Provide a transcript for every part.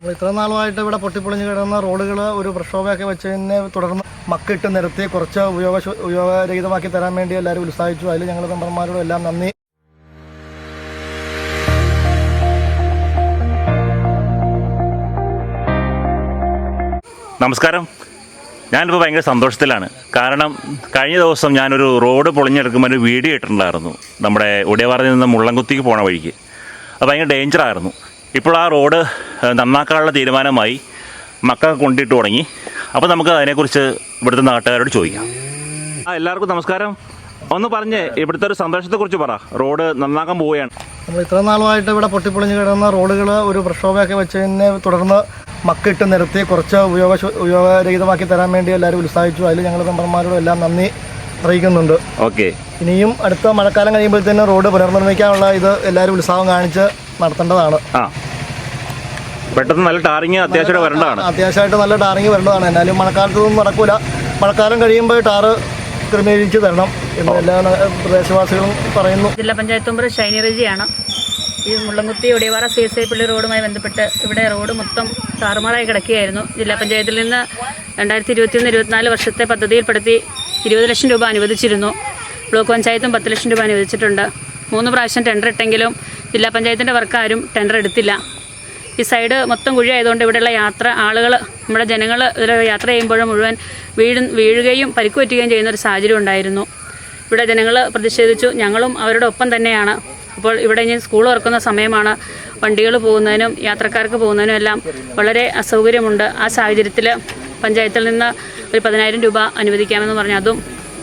നമ്മൾ ഇത്ര നാളുമായിട്ട് ഇവിടെ പൊട്ടിപ്പൊളിഞ്ഞ് കിടന്ന റോഡുകൾ ഒരു പ്രക്ഷോഭമൊക്കെ വെച്ചതിനെ തുടർന്ന് മക്കിട്ട് നിരത്തി കുറച്ച് ഉപയോഗ ഉപയോഗരഹിതമാക്കി തരാൻ വേണ്ടി എല്ലാവരും ഉത്സാഹിച്ചു. അതിൽ ഞങ്ങൾ മെമ്പർമാരോടും എല്ലാം നന്ദി. നമസ്കാരം. ഞാനിപ്പോൾ ഭയങ്കര സന്തോഷത്തിലാണ്. കാരണം കഴിഞ്ഞ ദിവസം ഞാനൊരു റോഡ് പൊളിഞ്ഞെടുക്കുമ്പോൾ ഒരു വീഡിയോ ഇട്ടിട്ടുണ്ടായിരുന്നു. നമ്മുടെ ഉടയവാറിൽ നിന്ന് മുള്ളൻകുത്തിക്ക് പോണ വഴിക്ക്. അത് ഭയങ്കര ഡേഞ്ചറായിരുന്നു. ഇപ്പോൾ ആ റോഡ് നന്നാക്കാനുള്ള തീരുമാനമായി മക്ക കൊണ്ടിട്ട് തുടങ്ങി. അപ്പോൾ നമുക്ക് അതിനെക്കുറിച്ച് ഇവിടുത്തെ നാട്ടുകാരോട് ചോദിക്കാം. ആ എല്ലാവർക്കും നമസ്കാരം. ഒന്ന് പറഞ്ഞേ ഇവിടുത്തെ ഒരു സന്തോഷത്തെക്കുറിച്ച് പറ. റോഡ് നന്നാക്കാൻ പോവുകയാണ്. നമ്മൾ ഇത്ര നാളുമായിട്ട് ഇവിടെ പൊട്ടിപ്പൊളിഞ്ഞ് കിടന്ന റോഡുകൾ ഒരു പ്രക്ഷോഭമൊക്കെ വെച്ചതിനെ തുടർന്ന് മക്കിട്ട് നിരത്തി കുറച്ച് ഉപയോഗ ഉപയോഗരഹിതമാക്കി തരാൻ വേണ്ടി എല്ലാവരും ഉത്സാഹിച്ചു. അതിൽ ഞങ്ങൾ മെമ്പർമാരോടും എല്ലാം നന്ദി അറിയിക്കുന്നുണ്ട്. ഓക്കെ. ഇനിയും അടുത്ത മഴക്കാലം കഴിയുമ്പോഴത്തേനും റോഡ് പുനർനിർമ്മിക്കാനുള്ള ഇത് എല്ലാവരും ഉത്സാഹം കാണിച്ച് നടത്തേണ്ടതാണ്. ആ. പെട്ടെന്ന് നല്ല ടാറിങ് അത്യാവശ്യം വരേണ്ടതാണ്. അത്യാവശ്യമായിട്ട് നല്ല ടാറിങ് വരേണ്ടതാണ്. എന്നാലും മഴക്കാലത്തൊന്നും നടക്കൂല. മഴക്കാലം കഴിയുമ്പോൾ ടാറ് ക്രമീകരിച്ച് തരണം എന്ന് എല്ലാ പ്രദേശവാസികളും പറയുന്നു. ജില്ലാ പഞ്ചായത്ത് മെമ്പർ ഷൈനി റജിയാണ്. ഈ Mullamkuthi Odiyavara C S I പള്ളി റോഡുമായി ബന്ധപ്പെട്ട് ഇവിടെ റോഡ് മൊത്തം താറുമാറായി കിടക്കുകയായിരുന്നു. ജില്ലാ പഞ്ചായത്തിൽ നിന്ന് രണ്ടായിരത്തി ഇരുപത്തിയൊന്ന് ഇരുപത്തിനാല് വർഷത്തെ പദ്ധതിയിൽപ്പെടുത്തി ഇരുപത് ലക്ഷം രൂപ അനുവദിച്ചിരുന്നു. ബ്ലോക്ക് പഞ്ചായത്തും പത്ത് ലക്ഷം രൂപ അനുവദിച്ചിട്ടുണ്ട്. മൂന്ന് പ്രാവശ്യം ടെൻഡർ ഇട്ടെങ്കിലും ജില്ലാ പഞ്ചായത്തിന്റെ വർക്കാരും ടെൻഡർ എടുത്തില്ല. ഈ സൈഡ് മൊത്തം കുഴി ആയതുകൊണ്ട് ഇവിടെയുള്ള യാത്ര ആളുകൾ നമ്മുടെ ജനങ്ങൾ ഇതിൽ യാത്ര ചെയ്യുമ്പോഴും മുഴുവൻ വീഴ് വീഴുകയും പരിക്ക് പറ്റുകയും ചെയ്യുന്ന ഒരു സാഹചര്യം ഉണ്ടായിരുന്നു. ഇവിടെ ജനങ്ങൾ പ്രതിഷേധിച്ചു. ഞങ്ങളും അവരുടെ ഒപ്പം തന്നെയാണ്. അപ്പോൾ ഇവിടെ ഇനി സ്കൂൾ തുറക്കുന്ന സമയമാണ്. വണ്ടികൾ പോകുന്നതിനും യാത്രക്കാർക്ക് പോകുന്നതിനും എല്ലാം വളരെ അസൗകര്യമുണ്ട്. ആ സാഹചര്യത്തിൽ പഞ്ചായത്തിൽ നിന്ന് ഒരു പതിനായിരം രൂപ അനുവദിക്കാമെന്ന് പറഞ്ഞു. അതും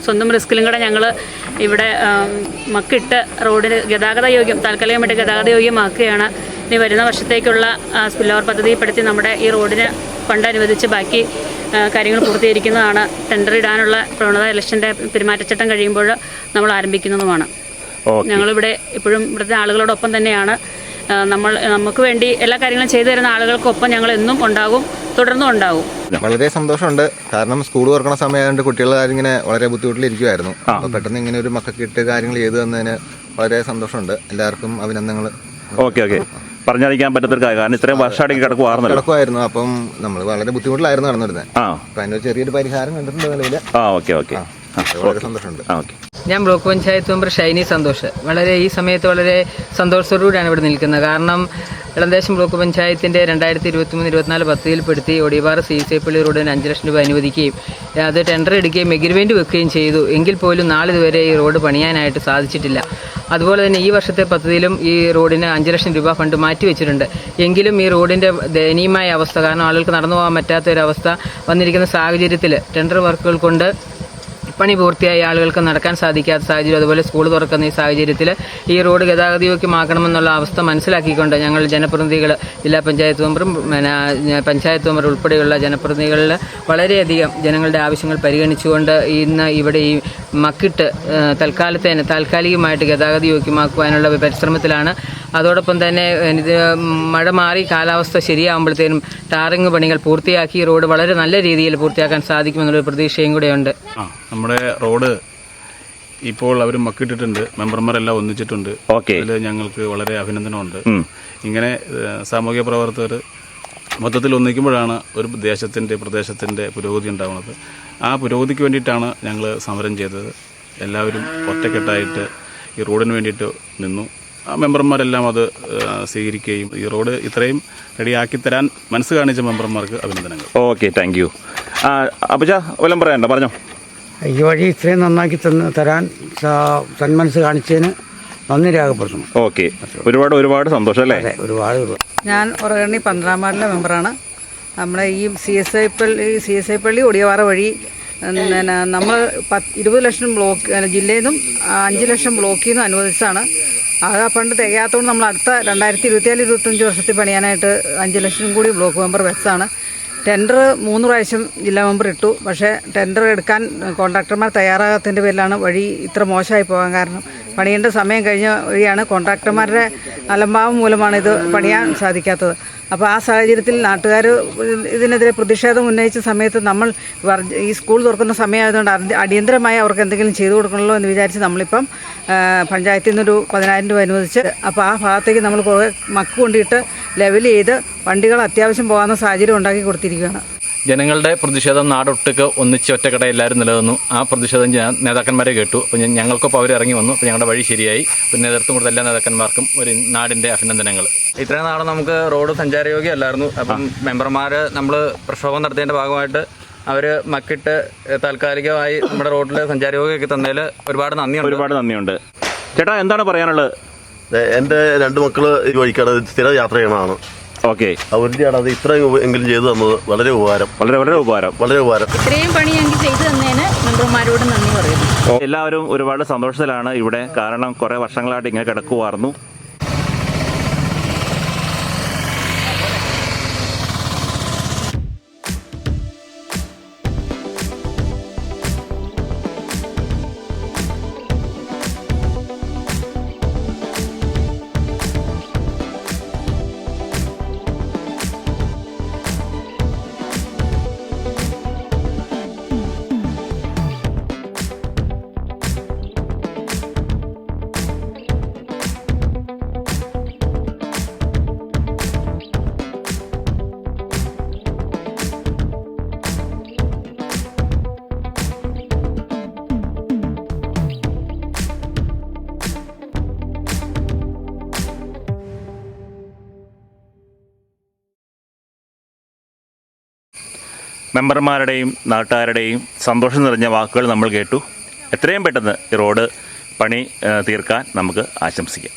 സ്വന്തം റിസ്കിലും കൂടെ ഞങ്ങൾ ഇവിടെ മക്കിട്ട് റോഡിന് ഗതാഗത യോഗ്യം താൽക്കാലികമായിട്ട് ഗതാഗത യോഗ്യമാക്കുകയാണ്. ഇനി വരുന്ന വർഷത്തേക്കുള്ള സ്പില്ലോവർ പദ്ധതിപ്പെടുത്തി നമ്മുടെ ഈ റോഡിന് ഫണ്ട് അനുവദിച്ച് ബാക്കി കാര്യങ്ങൾ പൂർത്തീകരിക്കുന്നതാണ്. ടെൻഡർ ഇടാനുള്ള പ്രവണത ഇലക്ഷന്റെ പെരുമാറ്റച്ചട്ടം കഴിയുമ്പോൾ നമ്മൾ ആരംഭിക്കുന്നതുമാണ്. ഞങ്ങളിവിടെ ഇപ്പോഴും ഇവിടുത്തെ ആളുകളോടൊപ്പം തന്നെയാണ്. നമ്മൾ നമുക്ക് വേണ്ടി എല്ലാ കാര്യങ്ങളും ചെയ്തു തരുന്ന ആളുകൾക്കൊപ്പം ഞങ്ങൾ എന്നും ഉണ്ടാകും തുടർന്നും ഉണ്ടാകും. വളരെ സന്തോഷമുണ്ട്. കാരണം സ്കൂൾ തുറക്കണ സമയമായതുകൊണ്ട് കുട്ടികൾ ഇങ്ങനെ വളരെ ബുദ്ധിമുട്ടിലിരിക്കുമായിരുന്നു അപ്പോൾ പെട്ടെന്ന് ഇങ്ങനെ ഒരു മക്കൾക്ക് ഇട്ട് കാര്യങ്ങൾ ചെയ്തു തന്നതിന് വളരെ സന്തോഷമുണ്ട്. എല്ലാവർക്കും അഭിനന്ദനങ്ങൾ. Okay okay. പറഞ്ഞറിയിക്കാൻ പറ്റത്തൊരു കാര്യം. കാരണം ഇത്രയും വർഷമായിട്ട് കിടക്കുവായിരുന്നു. കിടക്കുമായിരുന്നു അപ്പം നമ്മൾ വളരെ ബുദ്ധിമുട്ടിലായിരുന്നു നടന്നിരുന്നത് ആ. അപ്പം അതിന് ചെറിയൊരു പരിഹാരം കണ്ടിട്ടുണ്ട് നിലവിൽ ആ ഓക്കെ ഓക്കെ. വളരെ സന്തോഷമുണ്ട്. ആ ഓക്കെ. ഞാൻ ബ്ലോക്ക് പഞ്ചായത്ത് മെമ്പർ ഷൈനി സന്തോഷ്. വളരെ ഈ സമയത്ത് വളരെ സന്തോഷത്തോടുകൂടിയാണ് ഇവിടെ നിൽക്കുന്നത്. കാരണം ഇളന്തേശം ബ്ലോക്ക് പഞ്ചായത്തിന്റെ രണ്ടായിരത്തി ഇരുപത്തി മൂന്ന് ഇരുപത്തിനാല് പദ്ധതിയിൽപ്പെടുത്തി ഒടിവാറ സി സി പള്ളി റോഡിന് അഞ്ച് ലക്ഷം രൂപ അനുവദിക്കുകയും അത് ടെൻഡർ എടുക്കുകയും എഗ്രിമെന്റ് വെക്കുകയും ചെയ്തു. എങ്കിൽ പോലും നാളിതുവരെ ഈ റോഡ് പണിയാനായിട്ട് സാധിച്ചിട്ടില്ല. അതുപോലെ തന്നെ ഈ വർഷത്തെ പദ്ധതിയിലും ഈ റോഡിന് അഞ്ച് ലക്ഷം രൂപ ഫണ്ട് മാറ്റിവെച്ചിട്ടുണ്ട് എങ്കിലും ഈ റോഡിന്റെ ദയനീയമായ അവസ്ഥ കാരണം ആളുകൾക്ക് നടന്നു പോകാൻ പറ്റാത്ത ഒരു അവസ്ഥ വന്നിരിക്കുന്ന സാഹചര്യത്തിൽ ടെൻഡർ വർക്കുകൾ കൊണ്ട് പണി പൂർത്തിയായ ആളുകൾക്ക് നടക്കാൻ സാധിക്കാത്ത സാഹചര്യം അതുപോലെ സ്കൂൾ തുറക്കുന്ന ഈ സാഹചര്യത്തിൽ ഈ റോഡ് ഗതാഗതയോഗ്യമാക്കണമെന്നുള്ള അവസ്ഥ മനസ്സിലാക്കിക്കൊണ്ട് ഞങ്ങൾ ജനപ്രതിനിധികൾ ജില്ലാ പഞ്ചായത്ത് മെമ്പറും പഞ്ചായത്ത് മെമ്പർ ഉൾപ്പെടെയുള്ള ജനപ്രതിനിധികളിൽ വളരെയധികം ജനങ്ങളുടെ ആവശ്യങ്ങൾ പരിഗണിച്ചുകൊണ്ട് ഇന്ന് ഇവിടെ ഈ മക്കിട്ട് തൽക്കാലത്തെ തൽക്കാലത്തേന് താൽക്കാലികമായിട്ട് ഗതാഗത യോഗ്യമാക്കുവാനുള്ള പരിശ്രമത്തിലാണ്. അതോടൊപ്പം തന്നെ ഇത് മഴ മാറി കാലാവസ്ഥ ശരിയാകുമ്പോഴത്തേനും ടാറിങ് പണികൾ പൂർത്തിയാക്കി റോഡ് വളരെ നല്ല രീതിയിൽ പൂർത്തിയാക്കാൻ സാധിക്കുമെന്നുള്ള പ്രതീക്ഷയും കൂടെയുണ്ട്. നമ്മുടെ റോഡ് ഇപ്പോൾ അവർ മക്കിട്ടിട്ടുണ്ട്. മെമ്പർമാരെല്ലാം ഒന്നിച്ചിട്ടുണ്ട്. ഓക്കെ. അതിൽ ഞങ്ങൾക്ക് വളരെ അഭിനന്ദനമുണ്ട്. ഇങ്ങനെ സാമൂഹ്യ സാമൂഹിക പ്രവർത്തകർ മൊത്തത്തിൽ ഒന്നിക്കുമ്പോഴാണ് ഒരു ദേശത്തിന്റെ പ്രദേശത്തിന്റെ പുരോഗതി ഉണ്ടാകുന്നത് ആ പുരോഗതിക്ക് വേണ്ടിയിട്ടാണ് ഞങ്ങൾ സമരം ചെയ്തത്. എല്ലാവരും ഒറ്റക്കെട്ടായിട്ട് ഈ റോഡിന് വേണ്ടിയിട്ട് നിന്നു. ആ മെമ്പർമാരെല്ലാം അത് സ്വീകരിക്കുകയും ഈ റോഡ് ഇത്രയും റെഡിയാക്കി തരാൻ മനസ്സ് കാണിച്ച മെമ്പർമാർക്ക് അഭിനന്ദനങ്ങൾ. Okay thank you. അപ്പച്ച വല്ലം പറയണ്ട പറഞ്ഞോ. ഈ വഴി ഇത്രയും നന്നാക്കി തന്ന് തരാൻ സന്മനസ് കാണിച്ചതിന് നന്ദി രേഖപ്പെടുത്തുന്നു. ഓക്കെ. ഒരുപാട് ഒരുപാട് സന്തോഷം അല്ലേ? ഒരുപാട് ഞാൻ ഉറകണ്ണി പന്ത്രണ്ടാം വാർഡിലെ മെമ്പറാണ്. നമ്മളെ ഈ സി എസ് ഐ പള്ളി സി എസ് ഐ പള്ളി ഒടിയവാറ വഴി പിന്നെ നമ്മൾ പത്ത് ഇരുപത് ലക്ഷം ബ്ലോക്ക് ജില്ലയിൽ നിന്നും അഞ്ച് ലക്ഷം ബ്ലോക്കിൽ നിന്നും അനുവദിച്ചാണ് അത് ആ പണ്ട് തികയാത്തതുകൊണ്ട് നമ്മൾ അടുത്ത രണ്ടായിരത്തി ഇരുപത്തിയാൽ ഇരുപത്തഞ്ച് വർഷത്തിൽ പണിയാനായിട്ട് അഞ്ച് ലക്ഷം കൂടി ബ്ലോക്ക് മെമ്പർ വെച്ചതാണ്. ടെൻഡർ മൂന്ന് പ്രാവശ്യം ജില്ലാ മെമ്പർ ഇട്ടു. പക്ഷേ ടെൻഡർ എടുക്കാൻ കോൺട്രാക്ടർമാർ തയ്യാറാകാത്തതിന്റെ പേരിലാണ് വഴി ഇത്ര മോശമായി പോകാൻ കാരണം. പണിയേണ്ട സമയം കഴിഞ്ഞ വഴിയാണ് കോൺട്രാക്ടർമാരുടെ അലംഭാവം മൂലമാണ് ഇത് പണിയാൻ സാധിക്കാത്തത്. അപ്പോൾ ആ സാഹചര്യത്തിൽ നാട്ടുകാർ ഇതിനെതിരെ പ്രതിഷേധം ഉന്നയിച്ച സമയത്ത് നമ്മൾ ഈ സ്കൂൾ തുറക്കുന്ന സമയമായതുകൊണ്ട് അടി- അടിയന്തരമായി അവർക്ക് എന്തെങ്കിലും ചെയ്തു കൊടുക്കണമല്ലോ എന്ന് വിചാരിച്ച് നമ്മളിപ്പം പഞ്ചായത്തിൽ നിന്നൊരു പതിനായിരം രൂപ അനുവദിച്ച് അപ്പോൾ ആ ഭാഗത്തേക്ക് നമ്മൾ കുറേ മക്ക് കൊണ്ടിട്ട് ലെവൽ ചെയ്ത് വണ്ടികൾ അത്യാവശ്യം പോകാവുന്ന സാഹചര്യം ഉണ്ടാക്കി കൊടുത്തിരിക്കുകയാണ്. ജനങ്ങളുടെ പ്രതിഷേധം നാടൊട്ടുക്ക് ഒന്നിച്ച് ഒറ്റക്കട എല്ലാവരും നിലനിന്നു. ആ പ്രതിഷേധം ഞാൻ നേതാക്കന്മാരെ കേട്ടു. അപ്പോൾ ഞങ്ങൾക്കൊപ്പം അവർ ഇറങ്ങി വന്നു. അപ്പോൾ ഞങ്ങളുടെ വഴി ശരിയായി. പിന്നെ നേതൃത്വം കൊടുത്ത എല്ലാ നേതാക്കന്മാർക്കും ഒരു നാടിന്റെ അഭിനന്ദനങ്ങൾ. ഇത്രയും നാളെ നമുക്ക് റോഡ് സഞ്ചാരയോഗ്യമല്ലായിരുന്നു അപ്പം മെമ്പർമാർ നമ്മൾ പ്രക്ഷോഭം നടത്തിയതിന്റെ ഭാഗമായിട്ട് അവർ മക്കിട്ട് താൽക്കാലികമായി നമ്മുടെ റോഡിൽ സഞ്ചാരയോഗ്യമൊക്കെ തന്നതിൽ ഒരുപാട് നന്ദിയുണ്ട്. ഒരുപാട് നന്ദിയുണ്ട്. ചേട്ടാ എന്താണ് പറയാനുള്ളത്? എന്റെ രണ്ട് മക്കൾ ഈ വഴിക്കാണ് സ്ഥിര യാത്ര ചെയ്യണതാണ് ഓക്കെ. അവരുടെയാണ് അത് ഇത്ര എങ്കിലും ചെയ്തു തന്നത്. വളരെ ഉപകാരം. വളരെ വളരെ ഉപകാരം. വളരെ ഉപകാരം. ഇത്രയും പണി ഞങ്ങൾക്ക് ചെയ്തു തന്നതിന് മെമ്പർമാരോട് നന്ദി പറയുന്നു. എല്ലാവരും ഒരുപാട് സന്തോഷത്തിലാണ് ഇവിടെ. കാരണം കുറേ വർഷങ്ങളായിട്ട് ഇങ്ങനെ കിടക്കുമായിരുന്നു മെമ്പർമാരുടെയും നാട്ടുകാരുടെയും സന്തോഷം നിറഞ്ഞ വാക്കുകൾ നമ്മൾ കേട്ടു. എത്രയും പെട്ടെന്ന് ഈ റോഡ് പണി തീർക്കാൻ നമുക്ക് ആശംസിക്കാം.